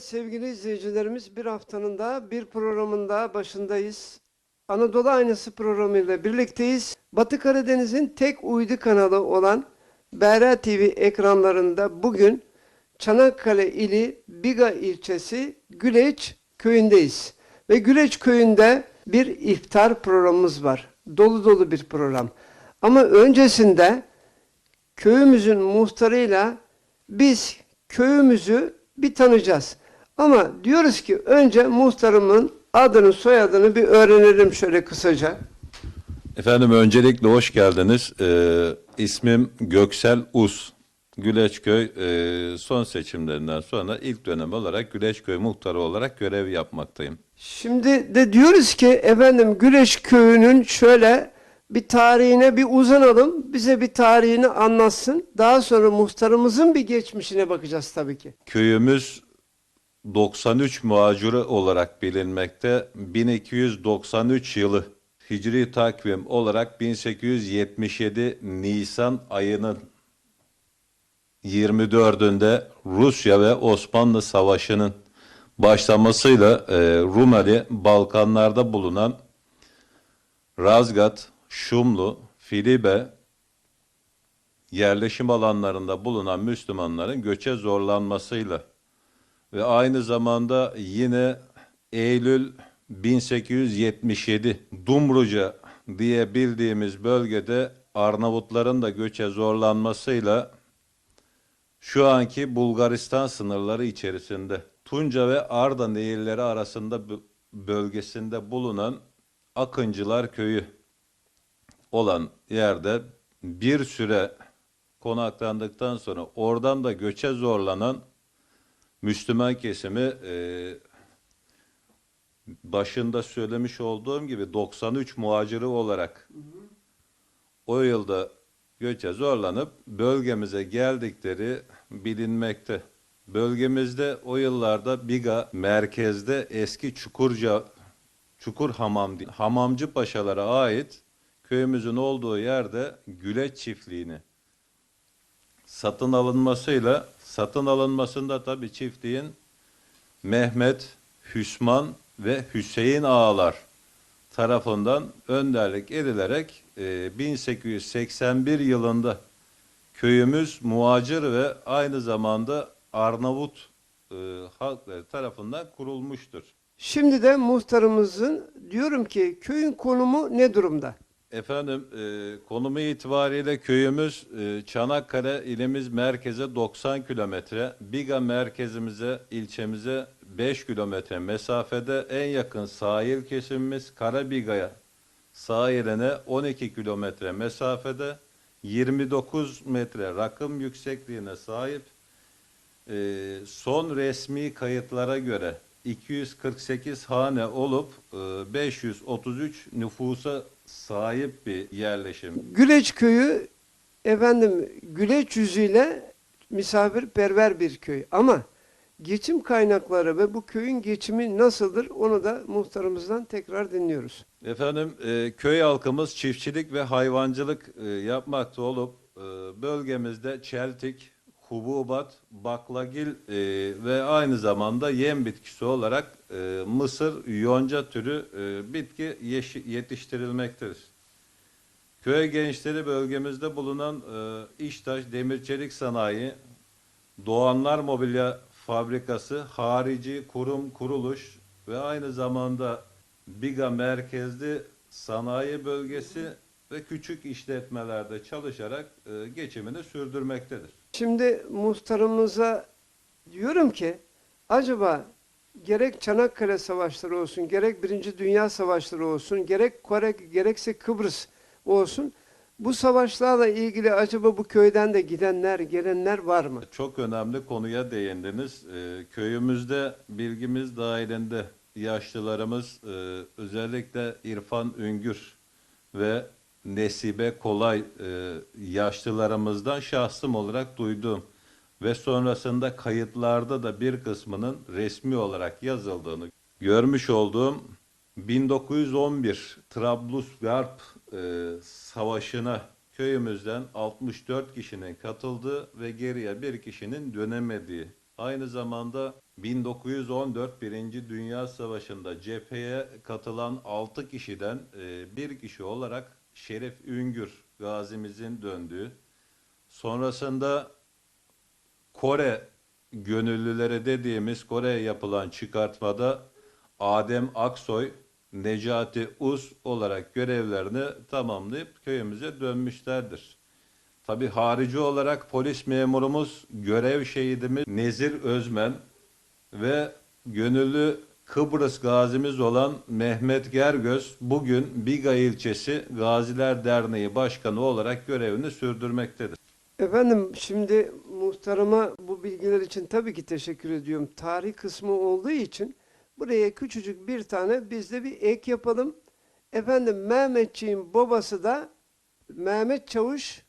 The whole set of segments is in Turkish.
Sevgili izleyicilerimiz bir haftanın daha bir programın daha başındayız. Anadolu Aynası programıyla birlikteyiz. Batı Karadeniz'in tek uydu kanalı olan BR TV ekranlarında bugün Çanakkale ili Biga ilçesi Güleç köyündeyiz. Ve Güleç köyünde bir iftar programımız var. Dolu dolu bir program. Ama öncesinde köyümüzün muhtarıyla biz köyümüzü bir tanıyacağız. Ama diyoruz ki önce muhtarımın adını soyadını bir öğrenelim şöyle kısaca. Efendim öncelikle hoş geldiniz. Ee, ismim Göksel Us. Güleçköy e, son seçimlerinden sonra ilk dönem olarak Güleçköy muhtarı olarak görev yapmaktayım. Şimdi de diyoruz ki efendim Güleş köyünün şöyle bir tarihine bir uzanalım. Bize bir tarihini anlatsın. Daha sonra muhtarımızın bir geçmişine bakacağız tabii ki. Köyümüz 93 muacırı olarak bilinmekte. 1293 yılı Hicri takvim olarak 1877 Nisan ayının 24'ünde Rusya ve Osmanlı Savaşı'nın başlamasıyla e, Rumeli Balkanlarda bulunan Razgat, Şumlu, Filibe yerleşim alanlarında bulunan Müslümanların göçe zorlanmasıyla ve aynı zamanda yine Eylül 1877 Dumruca diye bildiğimiz bölgede Arnavutların da göçe zorlanmasıyla şu anki Bulgaristan sınırları içerisinde Tunca ve Arda nehirleri arasında bö- bölgesinde bulunan Akıncılar Köyü olan yerde bir süre konaklandıktan sonra oradan da göçe zorlanan Müslüman kesimi e, başında söylemiş olduğum gibi 93 muhaciri olarak o yılda göçe zorlanıp bölgemize geldikleri bilinmekte. Bölgemizde o yıllarda Biga merkezde eski Çukurca Çukur Hamam Hamamcı Paşalara ait köyümüzün olduğu yerde Güleç çiftliğini satın alınmasıyla satın alınmasında tabii çiftliğin Mehmet, Hüsman ve Hüseyin ağalar tarafından önderlik edilerek e, 1881 yılında köyümüz muacir ve aynı zamanda Arnavut e, halkları tarafından kurulmuştur. Şimdi de muhtarımızın diyorum ki köyün konumu ne durumda? Efendim e, konumu itibariyle köyümüz e, Çanakkale ilimiz merkeze 90 kilometre, Biga merkezimize, ilçemize 5 kilometre mesafede en yakın sahil kesimimiz Karabiga'ya sahiline 12 kilometre mesafede 29 metre rakım yüksekliğine sahip. E, son resmi kayıtlara göre 248 hane olup e, 533 nüfusa sahip bir yerleşim. Güleç köyü efendim Güleç yüzüyle misafirperver bir köy ama geçim kaynakları ve bu köyün geçimi nasıldır onu da muhtarımızdan tekrar dinliyoruz. Efendim e, köy halkımız çiftçilik ve hayvancılık e, yapmakta olup e, bölgemizde çeltik, hububat, baklagil e, ve aynı zamanda yem bitkisi olarak e, mısır, yonca türü e, bitki yetiştirilmektedir. Köy gençleri bölgemizde bulunan e, İştaş Demir Çelik Sanayi, Doğanlar Mobilya Fabrikası, harici kurum kuruluş ve aynı zamanda Biga merkezli sanayi bölgesi ve küçük işletmelerde çalışarak e, geçimini sürdürmektedir. Şimdi muhtarımıza diyorum ki acaba gerek Çanakkale Savaşları olsun, gerek Birinci Dünya Savaşları olsun, gerek Kore, gerekse Kıbrıs olsun bu savaşlarla ilgili acaba bu köyden de gidenler, gelenler var mı? Çok önemli konuya değindiniz. E, köyümüzde bilgimiz dahilinde yaşlılarımız e, özellikle İrfan Üngür ve Nesibe Kolay e, yaşlılarımızdan şahsım olarak duyduğum ve sonrasında kayıtlarda da bir kısmının resmi olarak yazıldığını görmüş olduğum 1911 Trablusgarp e, Savaşı'na köyümüzden 64 kişinin katıldığı ve geriye bir kişinin dönemediği. Aynı zamanda 1914 Birinci Dünya Savaşı'nda cepheye katılan 6 kişiden e, bir kişi olarak Şerif Üngür gazimizin döndüğü, sonrasında Kore gönüllüleri dediğimiz Kore'ye yapılan çıkartmada Adem Aksoy, Necati Uz olarak görevlerini tamamlayıp köyümüze dönmüşlerdir. Tabi harici olarak polis memurumuz, görev şehidimiz Nezir Özmen ve gönüllü Kıbrıs gazimiz olan Mehmet Gergöz bugün Biga ilçesi Gaziler Derneği Başkanı olarak görevini sürdürmektedir. Efendim şimdi muhtarıma bu bilgiler için tabii ki teşekkür ediyorum. Tarih kısmı olduğu için buraya küçücük bir tane biz de bir ek yapalım. Efendim Mehmetçiğin babası da Mehmet Çavuş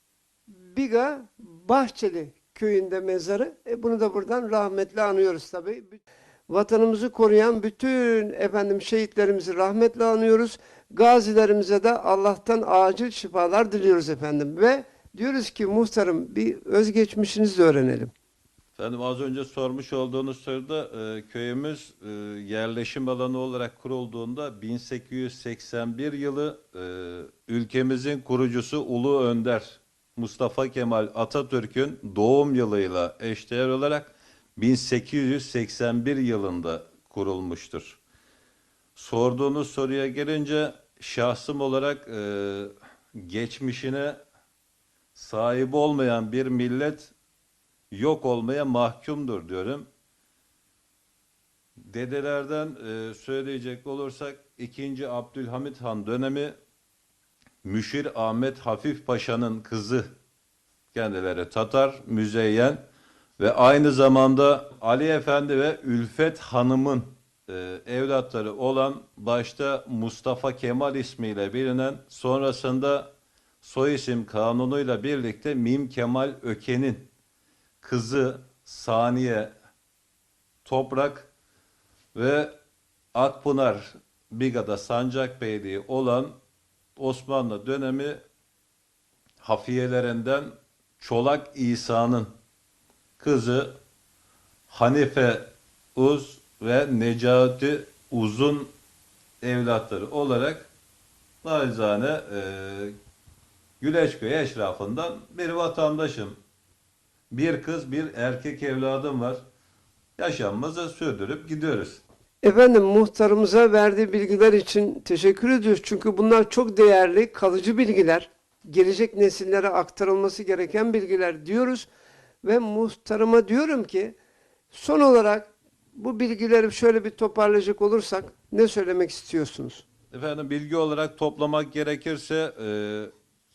Biga Bahçeli köyünde mezarı. E bunu da buradan rahmetle anıyoruz tabii. Vatanımızı koruyan bütün efendim şehitlerimizi rahmetle anıyoruz. Gazilerimize de Allah'tan acil şifalar diliyoruz efendim. Ve diyoruz ki muhtarım bir özgeçmişinizi öğrenelim. Efendim az önce sormuş olduğunuz soruda e, köyümüz e, yerleşim alanı olarak kurulduğunda 1881 yılı e, ülkemizin kurucusu Ulu Önder Mustafa Kemal Atatürk'ün doğum yılıyla eşdeğer olarak 1881 yılında kurulmuştur. Sorduğunuz soruya gelince şahsım olarak e, geçmişine sahibi olmayan bir millet yok olmaya mahkumdur diyorum. Dedelerden e, söyleyecek olursak 2. Abdülhamit Han dönemi Müşir Ahmet Hafif Paşa'nın kızı kendileri Tatar, Müzeyyen ve aynı zamanda Ali Efendi ve Ülfet Hanım'ın e, evlatları olan başta Mustafa Kemal ismiyle bilinen sonrasında soy isim kanunuyla birlikte Mim Kemal Öken'in kızı Saniye Toprak ve Akpınar Biga'da Sancak Beyliği olan Osmanlı dönemi hafiyelerinden Çolak İsa'nın kızı Hanife Uz ve Necati Uzun evlatları olarak narizane e, Güleçköy eşrafından bir vatandaşım. Bir kız bir erkek evladım var. Yaşamımızı sürdürüp gidiyoruz. Efendim muhtarımıza verdiği bilgiler için teşekkür ediyoruz. Çünkü bunlar çok değerli, kalıcı bilgiler. Gelecek nesillere aktarılması gereken bilgiler diyoruz. Ve muhtarıma diyorum ki son olarak bu bilgileri şöyle bir toparlayacak olursak ne söylemek istiyorsunuz? Efendim bilgi olarak toplamak gerekirse e,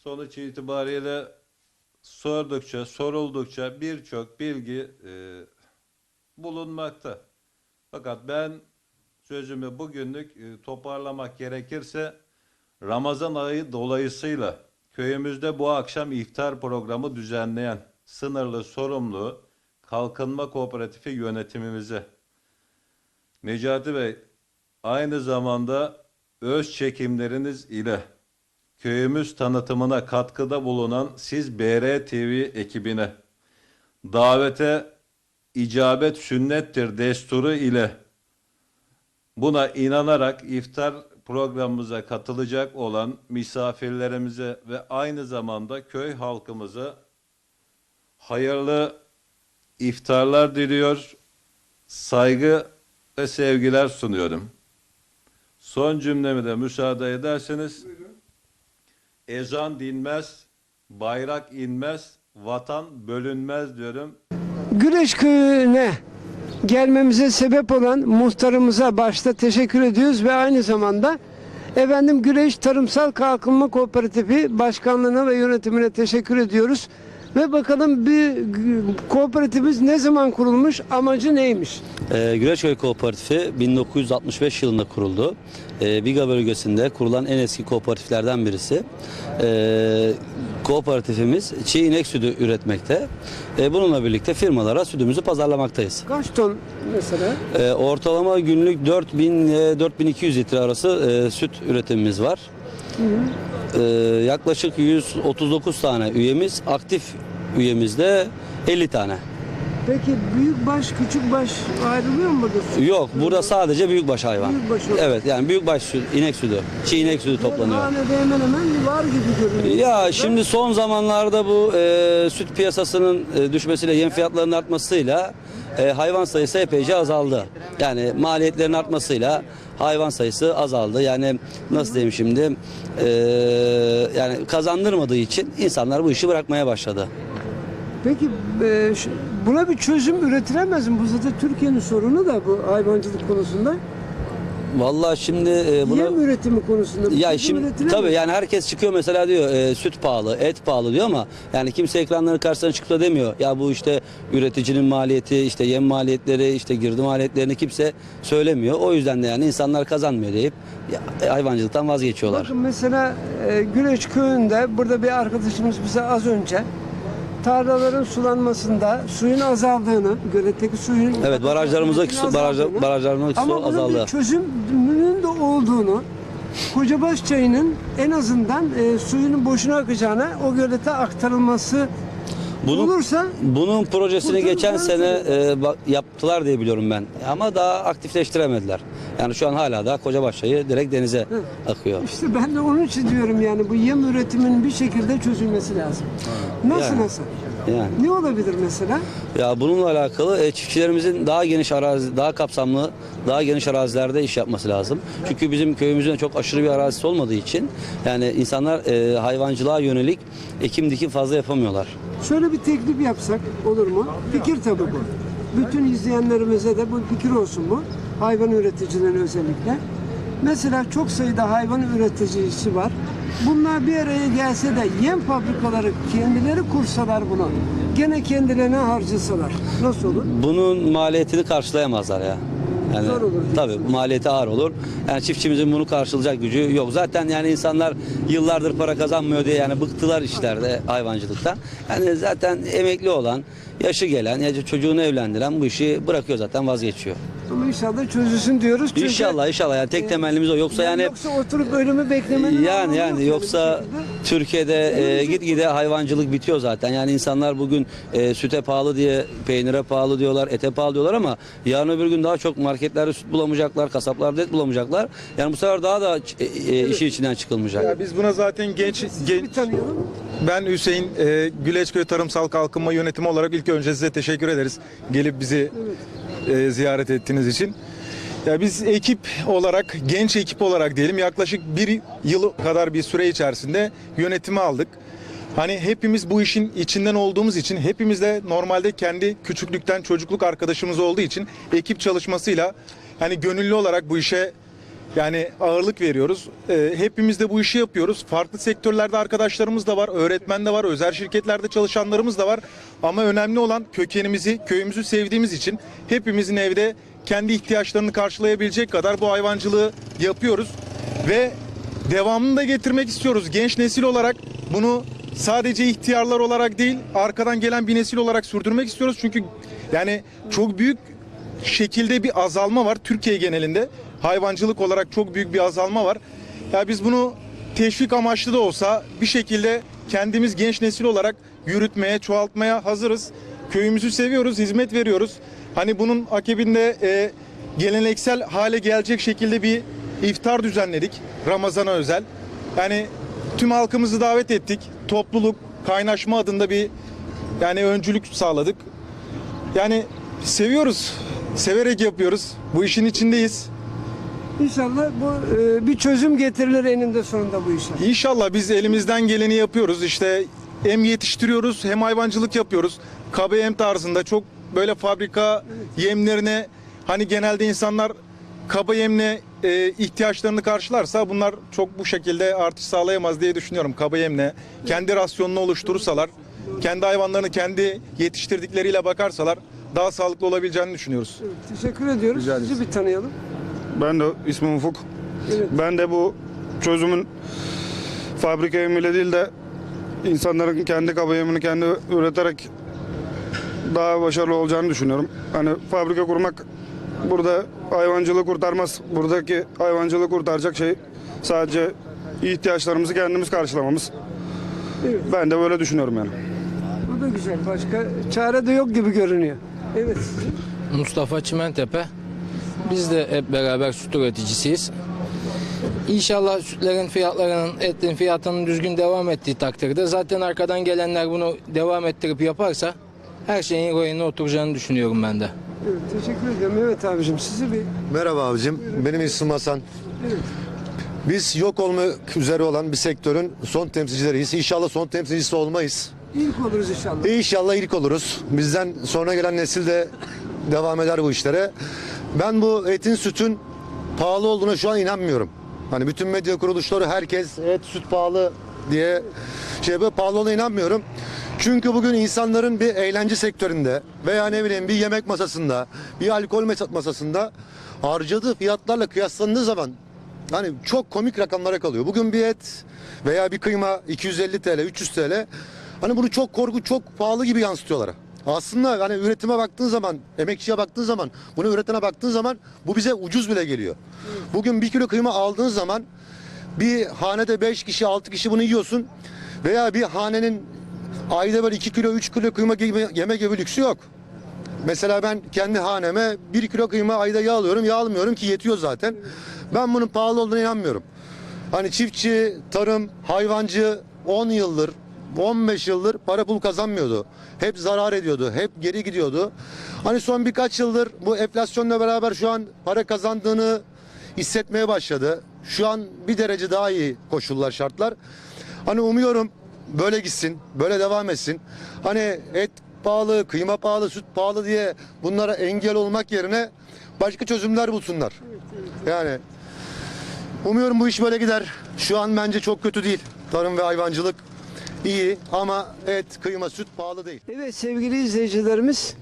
sonuç itibariyle sordukça, soruldukça birçok bilgi e, bulunmakta. Fakat ben sözümü bugünlük e, toparlamak gerekirse Ramazan ayı dolayısıyla köyümüzde bu akşam iftar programı düzenleyen sınırlı sorumlu Kalkınma Kooperatifi yönetimimize Necati Bey aynı zamanda öz çekimleriniz ile köyümüz tanıtımına katkıda bulunan siz BR TV ekibine davete icabet sünnettir desturu ile buna inanarak iftar programımıza katılacak olan misafirlerimize ve aynı zamanda köy halkımıza hayırlı iftarlar diliyor, saygı ve sevgiler sunuyorum. Son cümlemi de müsaade ederseniz ezan dinmez, bayrak inmez, vatan bölünmez diyorum. Güreş köyüne gelmemize sebep olan muhtarımıza başta teşekkür ediyoruz ve aynı zamanda efendim Güreş Tarımsal Kalkınma Kooperatifi başkanlığına ve yönetimine teşekkür ediyoruz. Ve bakalım bir kooperatifimiz ne zaman kurulmuş, amacı neymiş? Ee, Güreşköy Kooperatifi 1965 yılında kuruldu. Ee, Biga bölgesinde kurulan en eski kooperatiflerden birisi. Ee, kooperatifimiz çiğ inek sütü üretmekte. Ee, bununla birlikte firmalara sütümüzü pazarlamaktayız. Kaç ton mesela? Ee, ortalama günlük 4000 ile 4200 litre arası e, süt üretimimiz var. Ee, yaklaşık 139 tane üyemiz, aktif üyemiz de 50 tane. Peki büyük baş, küçük baş ayrılıyor mu burada? Yok burada sadece büyükbaş hayvan. Büyükbaş hayvan. Evet yani büyükbaş süt, inek sütü, çiğ inek sütü toplanıyor. Hanede hemen hemen var gibi görünüyor. Ya şimdi son zamanlarda bu e, süt piyasasının e, düşmesiyle yem fiyatlarının artmasıyla e, hayvan sayısı epeyce azaldı. Yani maliyetlerin artmasıyla hayvan sayısı azaldı. Yani nasıl diyeyim şimdi e, yani kazandırmadığı için insanlar bu işi bırakmaya başladı. Peki e, şu- buna bir çözüm üretilemez mi? Bu zaten Türkiye'nin sorunu da bu hayvancılık konusunda. Vallahi şimdi e, buna Yem üretimi konusunda bir Ya çözüm şimdi üretilemez tabii mi? yani herkes çıkıyor mesela diyor e, süt pahalı, et pahalı diyor ama yani kimse ekranların karşısına çıkıp da demiyor. Ya bu işte üreticinin maliyeti, işte yem maliyetleri, işte girdi maliyetlerini kimse söylemiyor. O yüzden de yani insanlar kazanmıyor deyip ya, hayvancılıktan vazgeçiyorlar. Bakın mesela e, Güleç köyünde burada bir arkadaşımız bize az önce tarlaların sulanmasında suyun azaldığını, göletteki suyun Evet barajlarımızdaki su, baraj, azaldığını, barajlarımızdaki ama su bunun azaldı. bir çözümünün de olduğunu Kocabaş çayının en azından e, suyunun boşuna akacağına o gölete aktarılması Bunu- olursa Bunun projesini geçen sene e, yaptılar diye biliyorum ben. Ama daha aktifleştiremediler. Yani şu an hala da Kocabaş çayı direkt denize akıyor. işte ben de onun için diyorum yani bu yem üretiminin bir şekilde çözülmesi lazım. Nasıl Yani. nasıl? Yani. Ne olabilir mesela? Ya bununla alakalı e, çiftçilerimizin daha geniş arazi, daha kapsamlı, daha geniş arazilerde iş yapması lazım. Çünkü bizim köyümüzün çok aşırı bir arazisi olmadığı için yani insanlar e, hayvancılığa yönelik ekim dikim fazla yapamıyorlar. Şöyle bir teklif yapsak olur mu? Fikir tabii bu. Bütün izleyenlerimize de bu fikir olsun bu. Hayvan üreticilerine özellikle. Mesela çok sayıda hayvan üreticisi var. Bunlar bir araya gelse de yem fabrikaları kendileri kursalar bunu. Gene kendilerine harcasalar. Nasıl olur? Bunun maliyetini karşılayamazlar ya. Yani Zor olur tabii maliyeti ağır olur. Yani çiftçimizin bunu karşılayacak gücü yok. Zaten yani insanlar yıllardır para kazanmıyor diye yani bıktılar işlerde hayvancılıktan. Yani zaten emekli olan, yaşı gelen, ya çocuğunu evlendiren bu işi bırakıyor zaten vazgeçiyor. İnşallah çözülsün diyoruz. Çünkü İnşallah inşallah yani tek e, temennimiz o. Yoksa yani yoksa oturup ölümü beklemenin anlamı yani yok yani bir yoksa şekilde. Türkiye'de e, gitgide hayvancılık bitiyor zaten. Yani insanlar bugün e, süte pahalı diye peynire pahalı diyorlar, ete pahalı diyorlar ama yarın öbür gün daha çok marketlerde süt bulamayacaklar, kasaplarda et bulamayacaklar. Yani bu sefer daha da e, e, işin içinden çıkılmayacak. Ya biz buna zaten genç, bir genç tanıyalım. ben Hüseyin e, Güleçköy Tarımsal Kalkınma Yönetimi olarak ilk önce size teşekkür ederiz. Gelip bizi e, ziyaret ettiğiniz için. Ya biz ekip olarak, genç ekip olarak diyelim yaklaşık bir yıl kadar bir süre içerisinde yönetimi aldık. Hani hepimiz bu işin içinden olduğumuz için hepimiz de normalde kendi küçüklükten çocukluk arkadaşımız olduğu için ekip çalışmasıyla hani gönüllü olarak bu işe yani ağırlık veriyoruz. Ee, hepimiz de bu işi yapıyoruz. Farklı sektörlerde arkadaşlarımız da var, öğretmen de var, özel şirketlerde çalışanlarımız da var. Ama önemli olan kökenimizi, köyümüzü sevdiğimiz için hepimizin evde kendi ihtiyaçlarını karşılayabilecek kadar bu hayvancılığı yapıyoruz. Ve devamını da getirmek istiyoruz. Genç nesil olarak bunu sadece ihtiyarlar olarak değil, arkadan gelen bir nesil olarak sürdürmek istiyoruz. Çünkü yani çok büyük şekilde bir azalma var Türkiye genelinde. Hayvancılık olarak çok büyük bir azalma var. Ya biz bunu teşvik amaçlı da olsa bir şekilde kendimiz genç nesil olarak yürütmeye, çoğaltmaya hazırız. Köyümüzü seviyoruz, hizmet veriyoruz. Hani bunun akibinde e, geleneksel hale gelecek şekilde bir iftar düzenledik Ramazan'a özel. Yani tüm halkımızı davet ettik. Topluluk, kaynaşma adında bir yani öncülük sağladık. Yani seviyoruz. Severek yapıyoruz. Bu işin içindeyiz. İnşallah bu e, bir çözüm getirilir eninde sonunda bu işe. İnşallah biz elimizden geleni yapıyoruz. İşte hem yetiştiriyoruz hem hayvancılık yapıyoruz. KBM tarzında çok böyle fabrika yemlerine hani genelde insanlar kaba yemle e, ihtiyaçlarını karşılarsa bunlar çok bu şekilde artış sağlayamaz diye düşünüyorum. Kaba yemle kendi rasyonunu oluşturursalar, kendi hayvanlarını kendi yetiştirdikleriyle bakarsalar daha sağlıklı olabileceğini düşünüyoruz. Evet, teşekkür ediyoruz. Rica. Sizi bir tanıyalım. Ben de ismim Ufuk. Evet. Ben de bu çözümün fabrika yemiyle değil de insanların kendi kaba yemini kendi üreterek daha başarılı olacağını düşünüyorum. Hani fabrika kurmak burada hayvancılığı kurtarmaz. Buradaki hayvancılığı kurtaracak şey sadece ihtiyaçlarımızı kendimiz karşılamamız. Evet. Ben de böyle düşünüyorum yani. Bu da güzel. Başka çare de yok gibi görünüyor. Evet? Mustafa Çimentepe. Biz de hep beraber süt üreticisiyiz. İnşallah sütlerin fiyatlarının, etin fiyatının düzgün devam ettiği takdirde zaten arkadan gelenler bunu devam ettirip yaparsa her şeyin rayına oturacağını düşünüyorum ben de. Evet, teşekkür ediyorum. Evet abicim sizi bir Merhaba abicim. Benim ismim Hasan. Evet. Biz yok olmak üzere olan bir sektörün son temsilcileriyiz. İnşallah son temsilcisi olmayız. ilk oluruz inşallah. İnşallah ilk oluruz. Bizden sonra gelen nesil de devam eder bu işlere. Ben bu etin sütün pahalı olduğuna şu an inanmıyorum. Hani bütün medya kuruluşları herkes et süt pahalı diye şey yapıyor. Pahalı olduğuna inanmıyorum. Çünkü bugün insanların bir eğlence sektöründe veya ne bileyim bir yemek masasında, bir alkol masasında harcadığı fiyatlarla kıyaslandığı zaman hani çok komik rakamlara kalıyor. Bugün bir et veya bir kıyma 250 TL, 300 TL hani bunu çok korku, çok pahalı gibi yansıtıyorlar. Aslında hani üretime baktığın zaman, emekçiye baktığın zaman, bunu üretene baktığın zaman bu bize ucuz bile geliyor. Bugün bir kilo kıyma aldığın zaman bir hanede 5 kişi 6 kişi bunu yiyorsun veya bir hanenin ayda böyle 2 kilo 3 kilo kıyma yeme gibi lüksü yok. Mesela ben kendi haneme 1 kilo kıyma ayda yağ alıyorum yağ almıyorum ki yetiyor zaten. Ben bunun pahalı olduğuna inanmıyorum. Hani çiftçi, tarım, hayvancı 10 yıldır 15 yıldır para pul kazanmıyordu. Hep zarar ediyordu. Hep geri gidiyordu. Hani son birkaç yıldır bu enflasyonla beraber şu an para kazandığını hissetmeye başladı. Şu an bir derece daha iyi koşullar, şartlar. Hani umuyorum böyle gitsin, böyle devam etsin. Hani et pahalı, kıyma pahalı, süt pahalı diye bunlara engel olmak yerine başka çözümler bulsunlar. Yani umuyorum bu iş böyle gider. Şu an bence çok kötü değil. Tarım ve hayvancılık iyi ama et, kıyma, süt pahalı değil. Evet sevgili izleyicilerimiz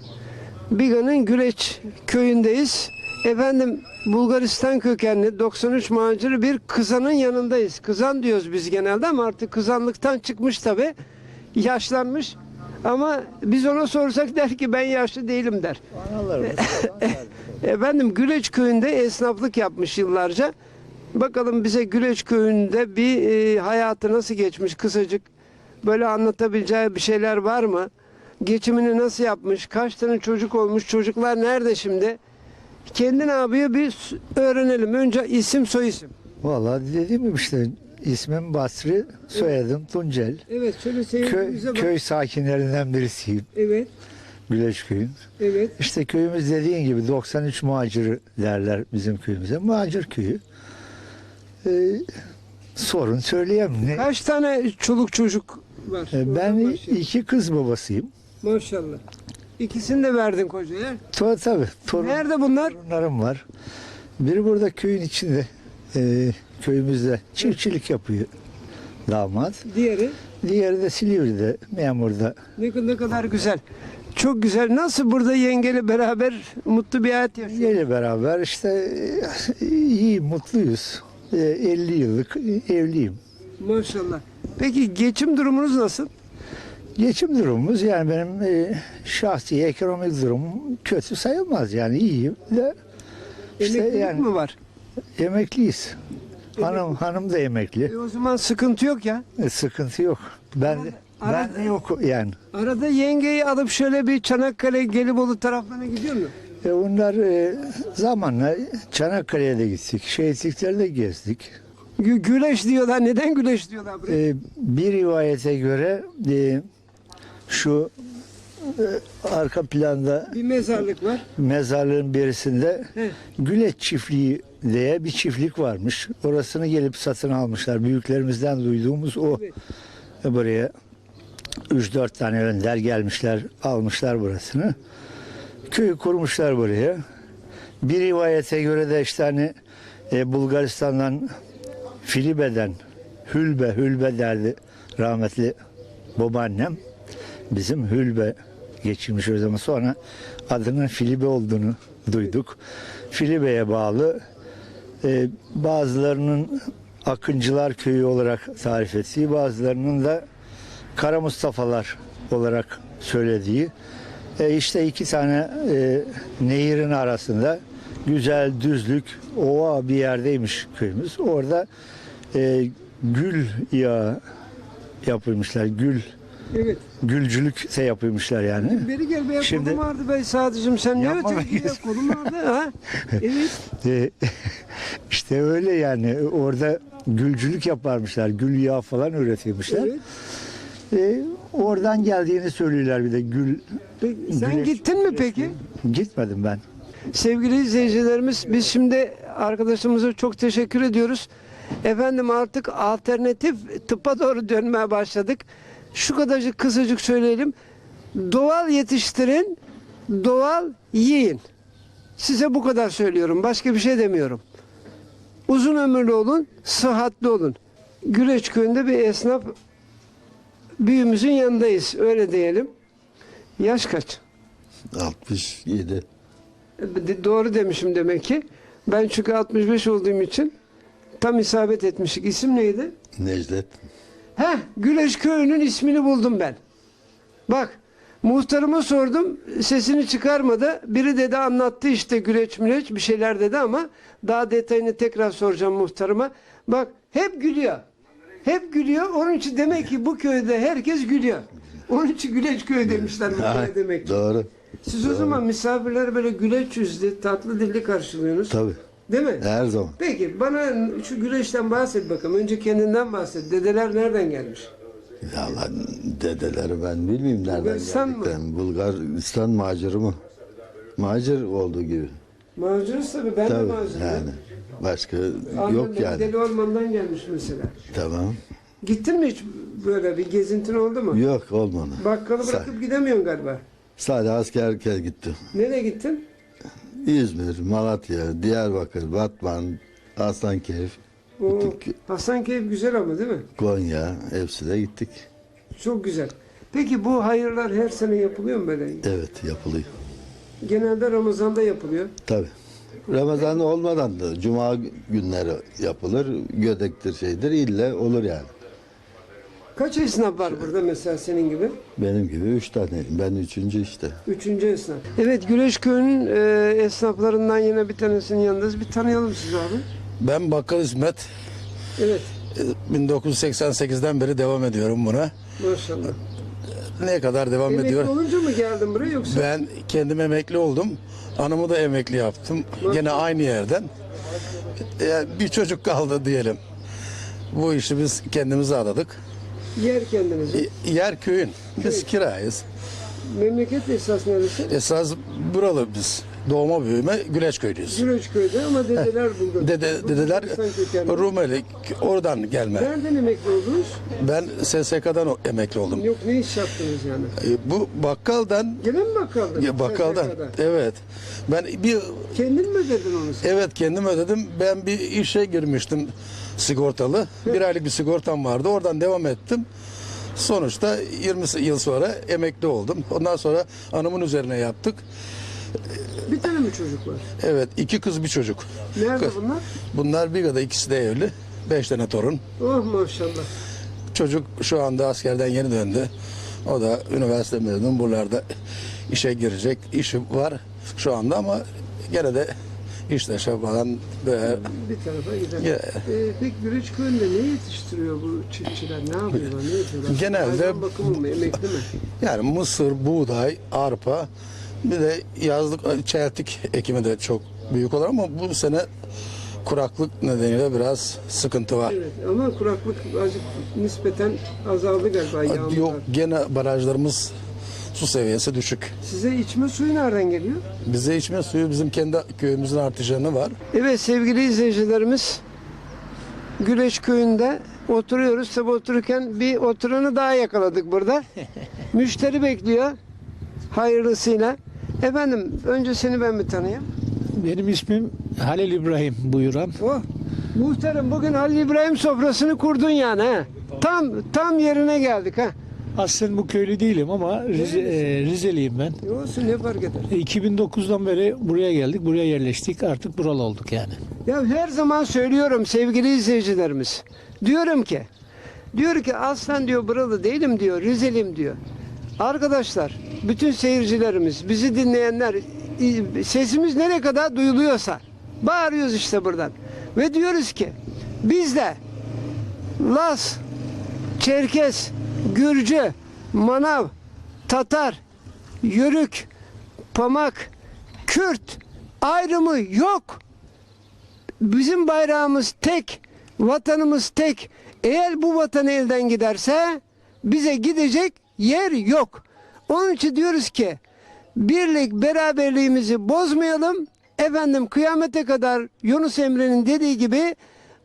Biga'nın Güleç köyündeyiz. Efendim Bulgaristan kökenli 93 maciri bir kızanın yanındayız. Kızan diyoruz biz genelde ama artık kızanlıktan çıkmış tabi. Yaşlanmış. Ama biz ona sorsak der ki ben yaşlı değilim der. Efendim Güleç köyünde esnaflık yapmış yıllarca. Bakalım bize Güleç köyünde bir e, hayatı nasıl geçmiş kısacık böyle anlatabileceği bir şeyler var mı? Geçimini nasıl yapmış? Kaç tane çocuk olmuş? Çocuklar nerede şimdi? Kendi ne yapıyor bir öğrenelim. Önce isim soy isim. Valla dediğim gibi işte ismim Basri, soyadım Tuncel. Evet şöyle Köy, seyircimize bak. köy sakinlerinden birisiyim. Evet, Güleç köyün. evet. İşte köyümüz dediğin gibi 93 macir derler bizim köyümüze. Macir köyü. Ee, sorun söyleyemem. Ne? Kaç tane çoluk çocuk var? Ee, Ben başlayalım. iki kız babasıyım. Maşallah. İkisini de verdin kocaya. To tabii torun, Nerede bunlar? torunlarım var. Biri burada köyün içinde. e, köyümüzde çiftçilik yapıyor damat. Diğeri. Diğeri de Silivri'de memurda Ne, ne kadar güzel. Çok güzel. Nasıl burada yengeli beraber mutlu bir hayat yaşıyor? Yeni beraber işte e, iyi mutluyuz. E, 50 yıllık evliyim. Maşallah. Peki geçim durumunuz nasıl? Geçim durumumuz yani benim e, şahsi ekonomik durumum kötü sayılmaz yani iyiyim de işte Emeklilik yani mi var? emekliyiz. Hanım hanım da emekli. E o zaman sıkıntı yok ya. E, sıkıntı yok. Ben de, ben arada- de yok yani. Arada yengeyi alıp şöyle bir Çanakkale, Gelibolu taraflarına gidiyor mu? E, bunlar e, zamanla Çanakkale'ye de gittik. Şehitlikleri de gezdik. Gü- güleş diyorlar. Neden güleş diyorlar buraya? E, bir rivayete göre e, şu e, arka planda bir mezarlık var. mezarlığın birisinde He. Güleç çiftliği diye bir çiftlik varmış. Orasını gelip satın almışlar. Büyüklerimizden duyduğumuz o Evet. buraya 3-4 tane önder gelmişler, almışlar burasını. Köyü kurmuşlar buraya. Bir rivayete göre de işte hani e, Bulgaristan'dan Filibe'den Hülbe, Hülbe derdi rahmetli babaannem. Bizim Hülbe geçirmiş o zaman. Sonra adının Filibe olduğunu duyduk. Filibe'ye bağlı e, bazılarının Akıncılar Köyü olarak tarif ettiği, bazılarının da Kara Mustafa'lar olarak söylediği e, işte iki tane e, nehirin arasında güzel düzlük ova bir yerdeymiş köyümüz. Orada e, gül yağı yapılmışlar. Gül Evet. Gülcülük de yapıyormuşlar yani. Beri gel be Şimdi- kolum ağrıdı be Sadıcığım sen ne öteki ya kolum ağrıdı ha? Evet. E, işte öyle yani orada gülcülük yaparmışlar. Gül yağı falan üretiyormuşlar. evet. E, oradan geldiğini söylüyorlar bir de gül. Peki, sen güleç- gittin mi peki? Gitmedim ben. Sevgili izleyicilerimiz biz şimdi arkadaşımıza çok teşekkür ediyoruz. Efendim artık alternatif tıpa doğru dönmeye başladık. Şu kadarcık kısacık söyleyelim. Doğal yetiştirin, doğal yiyin. Size bu kadar söylüyorum. Başka bir şey demiyorum. Uzun ömürlü olun, sıhhatli olun. Güleç köyünde bir esnaf büyüğümüzün yanındayız. Öyle diyelim. Yaş kaç? 67. De- Doğru demişim demek ki. Ben çünkü 65 olduğum için tam isabet etmişik. İsim neydi? Necdet. Heh, Güleş Köyü'nün ismini buldum ben. Bak, muhtarıma sordum, sesini çıkarmadı. Biri dedi anlattı işte Güleç Müleç bir şeyler dedi ama daha detayını tekrar soracağım muhtarıma. Bak, hep gülüyor. Hep gülüyor. Onun için demek ki bu köyde herkes gülüyor. Onun için Güleç Köyü demişler köye demek ki. Doğru. Siz o zaman misafirleri böyle güleç yüzlü, tatlı dilli karşılıyorsunuz. Tabii. Değil mi? Her zaman. Peki bana şu güreşten bahset bakalım. Önce kendinden bahset. Dedeler nereden gelmiş? Ya lan dedeleri ben bilmiyorum nereden Bulgaristan mı? geldiklerini. Bulgaristan macırı mı? Macir olduğu gibi. Macunuz tabii. Ben de Tabii macurum. yani. Başka Annem yok de yani. Deli Orman'dan gelmiş mesela. Tamam. Gittin mi hiç böyle bir gezintin oldu mu? Yok olmadı. Bakkalı Sa- bırakıp gidemiyorsun galiba. Sadece askerken gitti. Nereye gittin? İzmir, Malatya, Diyarbakır, Batman, Hasankeyf, O Gittik. Hasankeyf güzel ama değil mi? Konya hepsi de gittik. Çok güzel. Peki bu hayırlar her sene yapılıyor mu böyle? Evet yapılıyor. Genelde Ramazan'da yapılıyor. Tabii. Ramazan olmadan da cuma günleri yapılır. Gödektir şeydir ille olur yani. Kaç esnaf var burada mesela senin gibi? Benim gibi üç tane. Ben üçüncü işte. Üçüncü esnaf. Evet Güleş Köyü'nün e, esnaflarından yine bir tanesinin yanındayız. Bir tanıyalım sizi abi. Ben Bakkal İsmet. Evet. Ee, 1988'den beri devam ediyorum buna. Maşallah. Ne kadar devam Emekli ediyor? olunca mı geldin buraya yoksa? Ben kendim emekli oldum. Hanımı da emekli yaptım. Gene aynı yerden. Ee, Bir çocuk kaldı diyelim. Bu işi biz kendimiz adadık. Yer kendinizi. Yer köyün. Biz kirayız. Memleket esas neresi? Esas buralı biz. Doğma büyüme Güleç köylüyüz. Güleç köyde ama dedeler buldu. Dede, dedeler Rumeli oradan gelme. Nereden emekli oldunuz? Ben SSK'dan emekli oldum. Yok ne iş yaptınız yani? Ee, Bu bakkaldan Gene mi bakkaldın? Ya bakkaldan. SSK'da? Evet. Ben bir Kendin mi ödedin onu sen? evet kendim ödedim. Ben bir işe girmiştim sigortalı. Bir aylık bir sigortam vardı. Oradan devam ettim. Sonuçta 20 yıl sonra emekli oldum. Ondan sonra hanımın üzerine yaptık. Bir tane mi çocuk var? Evet, iki kız bir çocuk. Nerede bunlar? Bunlar bir kadar ikisi de evli. Beş tane torun. Oh maşallah. Çocuk şu anda askerden yeni döndü. O da üniversite mezunu. Buralarda işe girecek. İşi var şu anda ama gene de işte şey falan böyle Bir tarafa gider. Ya. Ee, peki Güleç köyünde ne yetiştiriyor bu çiftçiler? Ne yapıyorlar? Ne yapıyorlar? Genelde- Hayvan bakımı mı? Emekli mi? yani mısır, buğday, arpa bir de yazlık çeltik ekimi de çok büyük olur ama bu sene kuraklık nedeniyle biraz sıkıntı var. Evet ama kuraklık azıcık nispeten azaldı galiba yağmurlar. Yok gene barajlarımız su seviyesi düşük. Size içme suyu nereden geliyor? Bize içme suyu bizim kendi köyümüzün artijanı var. Evet sevgili izleyicilerimiz Güleç köyünde oturuyoruz. Tabi otururken bir oturanı daha yakaladık burada. Müşteri bekliyor. Hayırlısıyla. Efendim önce seni ben bir tanıyayım. Benim ismim Halil İbrahim buyuran. Oh, muhterem bugün Halil İbrahim sofrasını kurdun yani ha. Tam tam yerine geldik ha. Aslında bu köylü değilim ama Rize, e, Rizeliyim ben. E Olsun ne fark eder. E, 2009'dan beri buraya geldik, buraya yerleştik. Artık buralı olduk yani. Ya her zaman söylüyorum sevgili izleyicilerimiz. Diyorum ki, diyor ki aslan diyor buralı değilim diyor, Rizelim diyor. Arkadaşlar, bütün seyircilerimiz, bizi dinleyenler, sesimiz nereye kadar duyuluyorsa bağırıyoruz işte buradan. Ve diyoruz ki biz de Las, Çerkes, Gürcü, manav, Tatar, Yörük, Pamak, Kürt ayrımı yok. Bizim bayrağımız tek, vatanımız tek. Eğer bu vatan elden giderse bize gidecek yer yok. Onun için diyoruz ki birlik beraberliğimizi bozmayalım. Efendim kıyamete kadar Yunus Emre'nin dediği gibi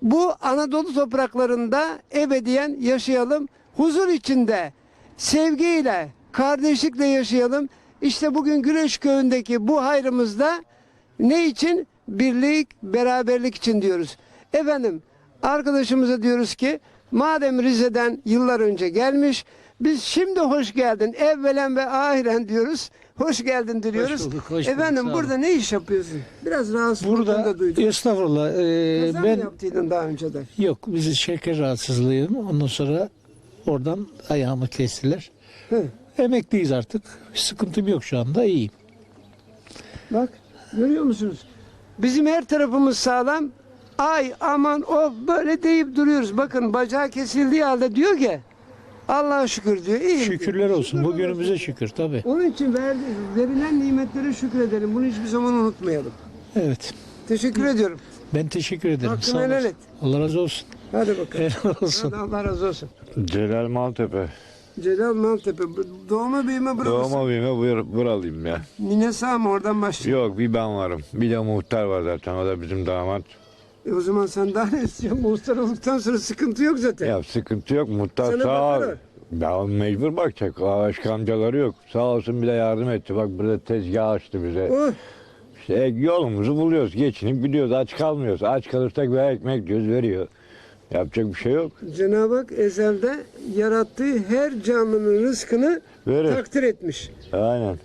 bu Anadolu topraklarında ebediyen yaşayalım. Huzur içinde, sevgiyle, kardeşlikle yaşayalım. İşte bugün Güneş Köyü'ndeki bu hayrımızda ne için? Birlik, beraberlik için diyoruz. Efendim arkadaşımıza diyoruz ki madem Rize'den yıllar önce gelmiş biz şimdi hoş geldin evvelen ve ahiren diyoruz. Hoş geldin diliyoruz. bulduk, hoş bulduk, Efendim sağ olun. burada ne iş yapıyorsun? Biraz rahatsız Burada da duydum. estağfurullah e, Kaza mı ben yaptıydın daha önceden? yok bizi şeker rahatsızlığım ondan sonra oradan ayağımı kestiler. Hı. Emekliyiz artık. Sıkıntım yok şu anda iyiyim. Bak görüyor musunuz? Bizim her tarafımız sağlam. Ay aman of böyle deyip duruyoruz. Bakın bacağı kesildiği halde diyor ki Allah'a şükür diyor. İyiyim diyor. Şükürler olsun. Bugünümüze şükür tabii. Onun için verdi, verilen nimetlere şükredelim. Bunu hiçbir zaman unutmayalım. Evet. Teşekkür ediyorum. Ben teşekkür ederim. Hakkını Sağ helal et. Allah razı olsun. Hadi bakalım. Helal olsun. Hadi Allah razı olsun. Celal Maltepe. Celal Maltepe. Doğma büyüme burası. Doğma büyüme bur buralıyım ya. Nine sağ mı oradan başlıyor? Yok bir ben varım. Bir de muhtar var zaten. O da bizim damat. E o zaman sen daha ne istiyorsun? Muhtar olduktan sonra sıkıntı yok zaten. Ya sıkıntı yok. Muhtar Sana sağ ol. bakar Ya mecbur bakacak. Başka amcaları yok. Sağ olsun bir de yardım etti. Bak burada tezgah açtı bize. Oh, İşte yolumuzu buluyoruz. Geçinip gidiyoruz. Aç kalmıyoruz. Aç kalırsak bir ekmek diyoruz veriyor. Yapacak bir şey yok. Cenab-ı Hak ezelde yarattığı her canlının rızkını Verir. takdir etmiş. Aynen.